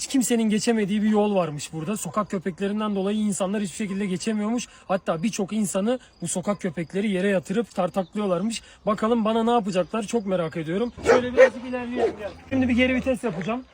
Hiç kimsenin geçemediği bir yol varmış burada. Sokak köpeklerinden dolayı insanlar hiçbir şekilde geçemiyormuş. Hatta birçok insanı bu sokak köpekleri yere yatırıp tartaklıyorlarmış. Bakalım bana ne yapacaklar çok merak ediyorum. Şöyle birazcık ilerleyelim. Şimdi bir geri vites yapacağım.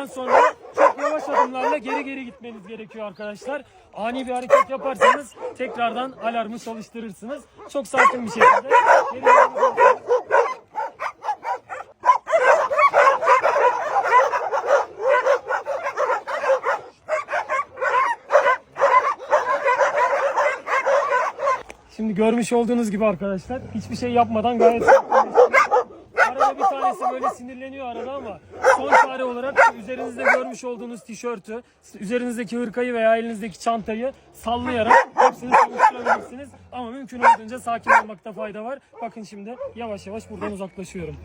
Dakikadan sonra çok yavaş adımlarla geri geri gitmeniz gerekiyor arkadaşlar. Ani bir hareket yaparsanız tekrardan alarmı çalıştırırsınız. Çok sakin bir şekilde geri. Şimdi görmüş olduğunuz gibi arkadaşlar hiçbir şey yapmadan gayet tanesi böyle sinirleniyor arada ama son çare olarak üzerinizde görmüş olduğunuz tişörtü, üzerinizdeki hırkayı veya elinizdeki çantayı sallayarak hepsini çalıştırabilirsiniz. Ama mümkün olduğunca sakin olmakta fayda var. Bakın şimdi yavaş yavaş buradan uzaklaşıyorum.